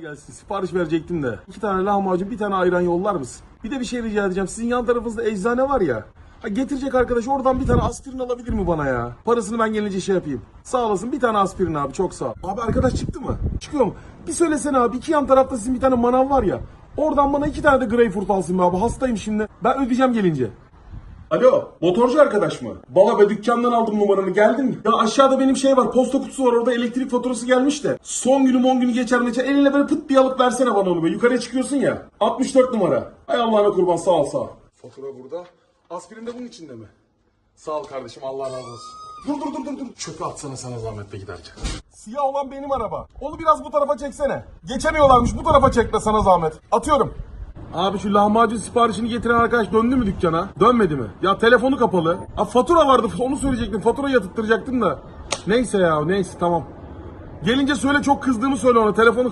gelsin. Sipariş verecektim de. İki tane lahmacun, bir tane ayran yollar mısın? Bir de bir şey rica edeceğim. Sizin yan tarafınızda eczane var ya. Ha getirecek arkadaş oradan bir tane aspirin alabilir mi bana ya? Parasını ben gelince şey yapayım. Sağ olasın bir tane aspirin abi çok sağ ol. Abi arkadaş çıktı mı? Çıkıyor mu? Bir söylesene abi iki yan tarafta sizin bir tane manav var ya. Oradan bana iki tane de greyfurt alsın abi. Hastayım şimdi. Ben ödeyeceğim gelince. Alo, motorcu arkadaş mı? Baba be dükkandan aldım numaranı geldin mi? Ya aşağıda benim şey var, posta kutusu var orada elektrik faturası gelmiş de. Son günü mon günü geçer geçer eline böyle pıt bir alıp versene bana onu be. Yukarıya çıkıyorsun ya. 64 numara. Hay Allah'ına kurban sağ ol sağ ol. Fatura burada. Aspirin de bunun içinde mi? Sağ ol kardeşim Allah razı olsun. Dur dur dur dur dur. Çöpe atsana sana zahmet be giderken. Siyah olan benim araba. Onu biraz bu tarafa çeksene. Geçemiyorlarmış bu tarafa çekme sana zahmet. Atıyorum. Abi şu lahmacun siparişini getiren arkadaş döndü mü dükkana? Dönmedi mi? Ya telefonu kapalı. Abi fatura vardı onu söyleyecektim. Faturayı yatırtacaktım da. Neyse ya neyse tamam. Gelince söyle çok kızdığımı söyle ona telefonu